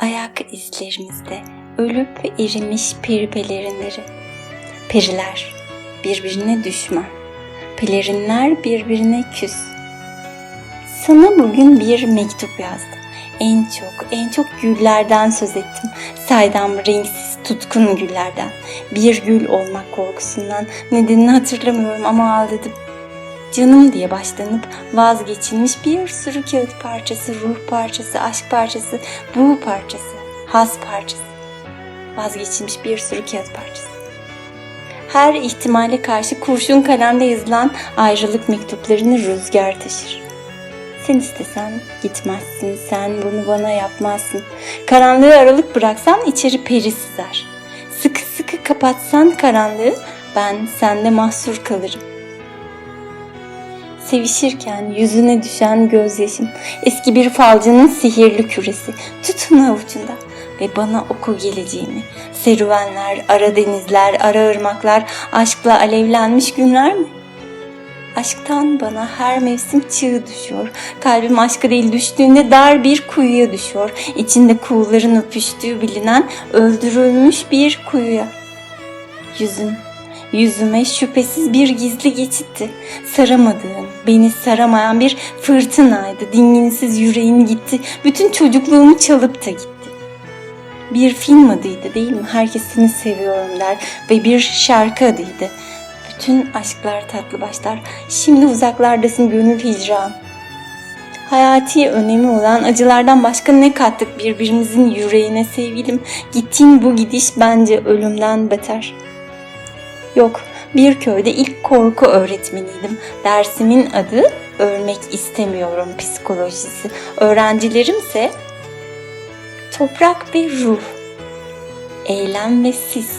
ayak izlerimizde ölüp erimiş peri pelerinleri. Periler birbirine düşman, pelerinler birbirine küs. Sana bugün bir mektup yazdım. En çok, en çok güllerden söz ettim. Saydam renksiz, tutkun güllerden. Bir gül olmak korkusundan nedenini hatırlamıyorum ama ağladım. Canım diye başlanıp vazgeçilmiş bir sürü kağıt parçası, ruh parçası, aşk parçası, bu parçası, has parçası. Vazgeçilmiş bir sürü kağıt parçası. Her ihtimale karşı kurşun kalemde yazılan ayrılık mektuplarını rüzgar taşır. Sen istesen gitmezsin, sen bunu bana yapmazsın. Karanlığı aralık bıraksan içeri peri sızar. Sıkı sıkı kapatsan karanlığı ben sende mahsur kalırım. Sevişirken yüzüne düşen gözyaşım, eski bir falcının sihirli küresi, tutun avucunda ve bana oku geleceğini. Serüvenler, ara denizler, ara ırmaklar, aşkla alevlenmiş günler mi? Aşktan bana her mevsim çığ düşüyor. Kalbim aşkı değil düştüğünde dar bir kuyuya düşüyor. İçinde kuğuların öpüştüğü bilinen öldürülmüş bir kuyuya. Yüzün, yüzüme şüphesiz bir gizli geçitti. Saramadığım, beni saramayan bir fırtınaydı. Dinginsiz yüreğim gitti. Bütün çocukluğumu çalıp da gitti. Bir film adıydı değil mi? Herkes seni seviyorum der ve bir şarkı adıydı. Bütün aşklar tatlı başlar. Şimdi uzaklardasın gönül hicran. Hayati önemi olan acılardan başka ne kattık birbirimizin yüreğine sevgilim? Gittiğin bu gidiş bence ölümden beter. Yok, bir köyde ilk korku öğretmeniydim. Dersimin adı Ölmek istemiyorum psikolojisi. Öğrencilerimse toprak ve ruh, eylem ve sis.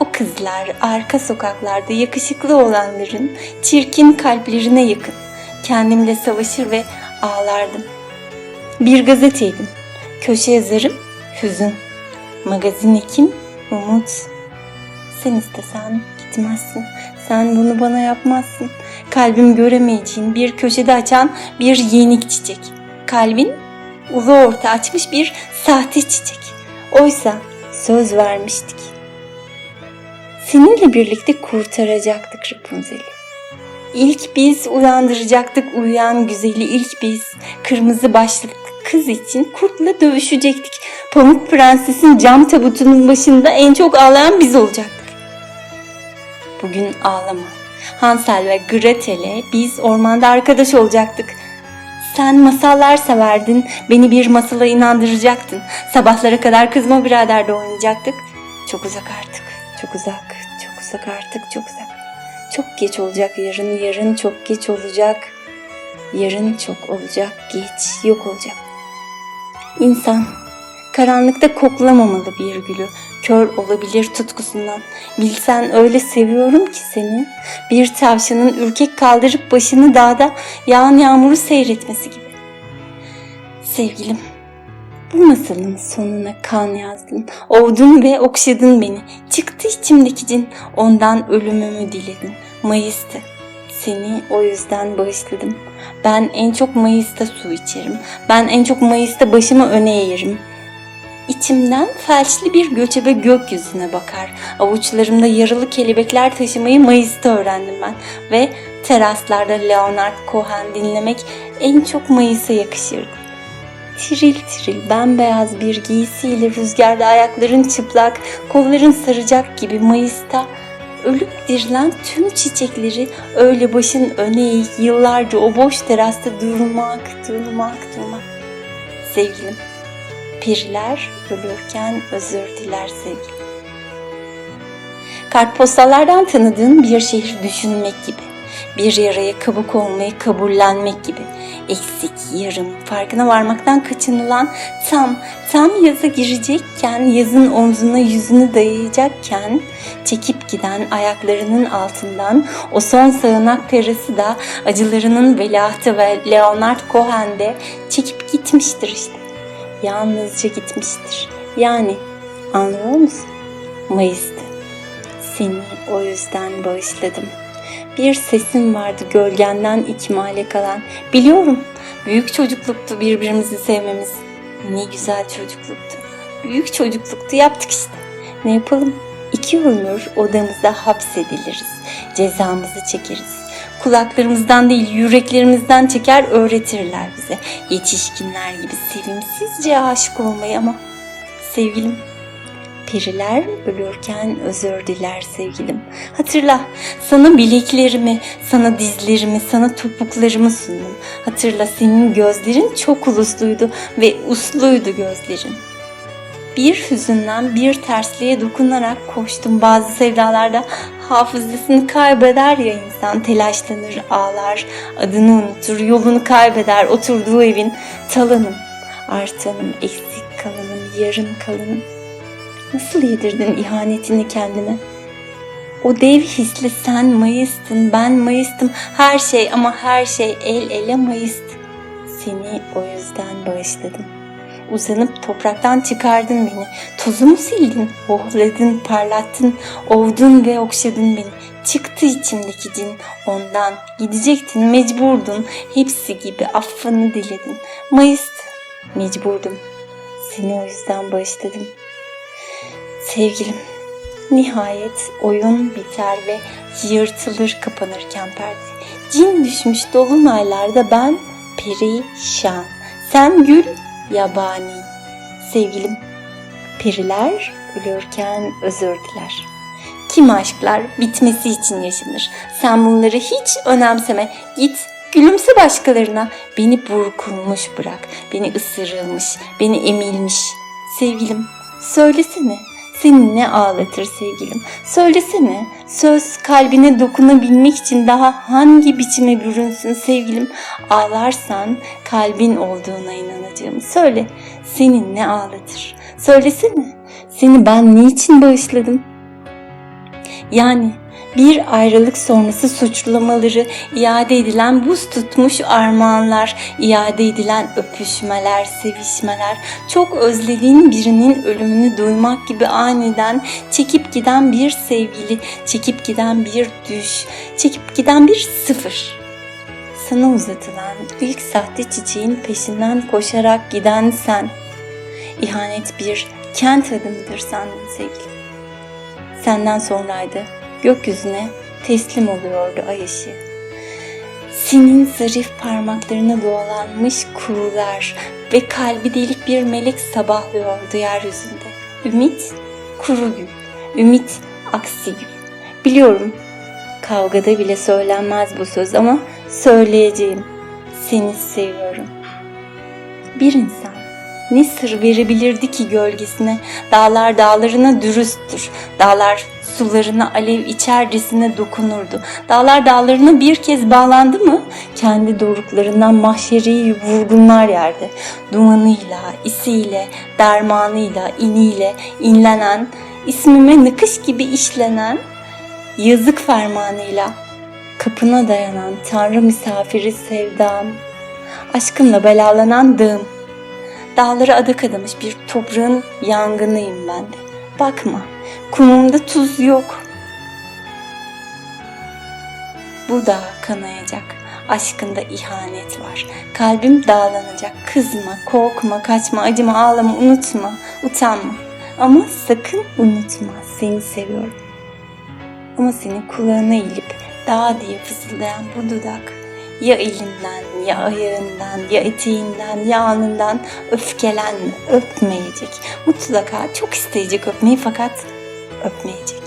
O kızlar arka sokaklarda yakışıklı olanların çirkin kalplerine yakın. Kendimle savaşır ve ağlardım. Bir gazeteydim. Köşe yazarım hüzün. Magazin ekim umut. Sen istesen gitmezsin. Sen bunu bana yapmazsın. Kalbim göremeyeceğin bir köşede açan bir yenik çiçek. Kalbin ulu orta açmış bir sahte çiçek. Oysa söz vermiştik. Seninle birlikte kurtaracaktık Rapunzel'i. İlk biz uyandıracaktık uyuyan güzeli ilk biz. Kırmızı başlıklı kız için kurtla dövüşecektik. Pamuk Prenses'in cam tabutunun başında en çok ağlayan biz olacaktık. Bugün ağlama. Hansel ve Gretel'e biz ormanda arkadaş olacaktık. Sen masallar severdin, beni bir masala inandıracaktın. Sabahlara kadar kızma biraderde oynayacaktık. Çok uzak artık, çok uzak, çok uzak artık, çok uzak. Çok geç olacak yarın, yarın çok geç olacak. Yarın çok olacak, geç, yok olacak. İnsan karanlıkta koklamamalı bir gülü. Kör olabilir tutkusundan. Bilsen öyle seviyorum ki seni. Bir tavşanın ürkek kaldırıp başını dağda yağan yağmuru seyretmesi gibi. Sevgilim, bu masalın sonuna kan yazdın. Ovdun ve okşadın beni. Çıktı içimdeki cin. Ondan ölümümü diledin. Mayıs'tı. Seni o yüzden bağışladım. Ben en çok Mayıs'ta su içerim. Ben en çok Mayıs'ta başımı öne eğerim. İçimden felçli bir göçebe gökyüzüne bakar. Avuçlarımda yaralı kelebekler taşımayı Mayıs'ta öğrendim ben. Ve teraslarda Leonard Cohen dinlemek en çok Mayıs'a yakışırdı. Tiril tiril bembeyaz bir giysiyle rüzgarda ayakların çıplak, kolların saracak gibi Mayıs'ta ölüp dirilen tüm çiçekleri öyle başın öne yıllarca o boş terasta durmak, durmak, durmak. Sevgilim, Pirler ölürken özür diler sevgilim. Kartpostallardan tanıdığın bir şehir düşünmek gibi. Bir yaraya kabuk olmayı kabullenmek gibi. Eksik, yarım, farkına varmaktan kaçınılan tam, tam yaza girecekken, yazın omzuna yüzünü dayayacakken, çekip giden ayaklarının altından o son sığınak terası da acılarının veliahtı ve Leonard Cohen de çekip gitmiştir işte yalnızca gitmiştir. Yani anlıyor musun? Mayıs'tı. Seni o yüzden bağışladım. Bir sesin vardı gölgenden ikmale kalan. Biliyorum büyük çocukluktu birbirimizi sevmemiz. Ne güzel çocukluktu. Büyük çocukluktu yaptık işte. Ne yapalım? İki ömür odamızda hapsediliriz. Cezamızı çekeriz. Kulaklarımızdan değil yüreklerimizden çeker öğretirler bize. Yetişkinler gibi sevimsizce aşık olmayı ama sevgilim Periler ölürken özür diler sevgilim. Hatırla, sana bileklerimi, sana dizlerimi, sana topuklarımı sundum. Hatırla senin gözlerin çok ulusluydu ve usluydu gözlerin. Bir hüzünden bir tersliğe dokunarak koştum bazı sevdalarda. Hafızasını kaybeder ya insan, telaşlanır, ağlar, adını unutur, yolunu kaybeder, oturduğu evin talanım, artanım, eksik kalanım, yarım kalanım. Nasıl yedirdin ihanetini kendime? O dev hisli sen Mayıs'tın, ben Mayıs'tım. Her şey ama her şey el ele Mayıs'tı. Seni o yüzden bağışladım. Uzanıp topraktan çıkardın beni. Tozumu sildin, hohladın, parlattın, ovdun ve okşadın beni. Çıktı içimdeki cin ondan. Gidecektin, mecburdun. Hepsi gibi affını diledin. Mayıs'tı, mecburdum. Seni o yüzden bağışladım. Sevgilim, nihayet oyun biter ve yırtılır kapanırken perde. Cin düşmüş dolunaylarda ben perişan. Sen gül yabani. Sevgilim, periler ölürken özür diler. Kim aşklar bitmesi için yaşanır. Sen bunları hiç önemseme. Git gülümse başkalarına. Beni burkulmuş bırak. Beni ısırılmış, beni emilmiş. Sevgilim, söylesene. Seni ne ağlatır sevgilim? Söylesene, söz kalbine dokunabilmek için daha hangi biçime bürünsün sevgilim? Ağlarsan kalbin olduğuna inanacağım. Söyle, seni ne ağlatır? Söylesene, seni ben niçin bağışladım? Yani bir ayrılık sonrası suçlamaları, iade edilen buz tutmuş armağanlar, iade edilen öpüşmeler, sevişmeler, çok özlediğin birinin ölümünü duymak gibi aniden çekip giden bir sevgili, çekip giden bir düş, çekip giden bir sıfır. Sana uzatılan ilk sahte çiçeğin peşinden koşarak giden sen. İhanet bir kent adımıdır sandın sevgilim. Senden sonraydı gökyüzüne teslim oluyordu ay ışığı. Senin zarif parmaklarına doğalanmış kurular ve kalbi delik bir melek sabahlıyordu yeryüzünde. Ümit kuru gül, ümit aksi gül. Biliyorum kavgada bile söylenmez bu söz ama söyleyeceğim. Seni seviyorum. Bir insan ne sır verebilirdi ki gölgesine? Dağlar dağlarına dürüsttür. Dağlar sularına alev içercesine dokunurdu. Dağlar dağlarına bir kez bağlandı mı kendi doruklarından mahşeri vurgunlar yerdi. Dumanıyla, isiyle, dermanıyla, iniyle inlenen, ismime nakış gibi işlenen, yazık fermanıyla kapına dayanan tanrı misafiri sevdam, aşkımla belalanan dağım. Dağlara adak adamış bir toprağın yangınıyım ben de. Bakma, kumumda tuz yok. Bu da kanayacak. Aşkında ihanet var. Kalbim dağlanacak. Kızma, korkma, kaçma, acıma, ağlama, unutma, utanma. Ama sakın unutma, seni seviyorum. Ama senin kulağına eğilip dağ diye fısıldayan bu dudak ya elinden, ya ayağından, ya eteğinden, ya alnından öfkelenme, öpmeyecek. Mutlaka çok isteyecek öpmeyi fakat öpmeyecek.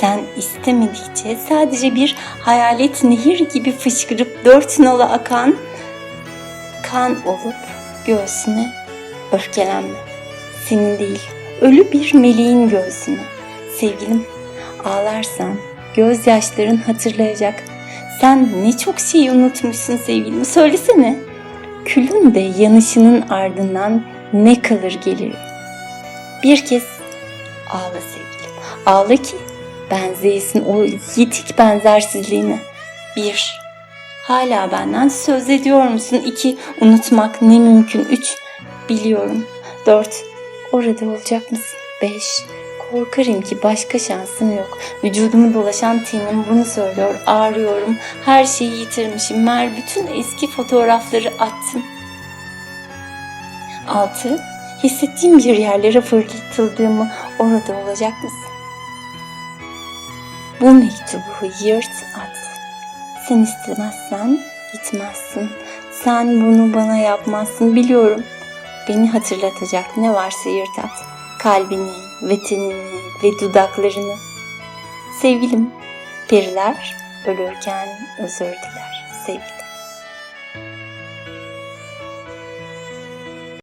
Sen istemedikçe sadece bir hayalet nehir gibi fışkırıp dört nala akan kan olup göğsüne öfkelenme. Senin değil, ölü bir meleğin göğsüne. Sevgilim, ağlarsan gözyaşların hatırlayacak. Sen ne çok şey unutmuşsun sevgilim. Söylesene. Külün de yanışının ardından ne kalır gelir. Bir kez ağla sevgilim. Ağla ki benzeyesin o yitik benzersizliğine. Bir, hala benden söz ediyor musun? İki, unutmak ne mümkün? Üç, biliyorum. Dört, orada olacak mısın? Beş, korkarım ki başka şansım yok. Vücudumu dolaşan tenim bunu söylüyor. Ağrıyorum. Her şeyi yitirmişim. Mer bütün eski fotoğrafları attım. Altı, Hissettiğim bir yerlere fırlatıldığımı orada olacak mısın? Bu mektubu yırt at. Sen istemezsen gitmezsin. Sen bunu bana yapmazsın biliyorum. Beni hatırlatacak ne varsa yırt at. Kalbini, vetenini ve dudaklarını. Sevgilim, periler ölürken özür diler sevgilim.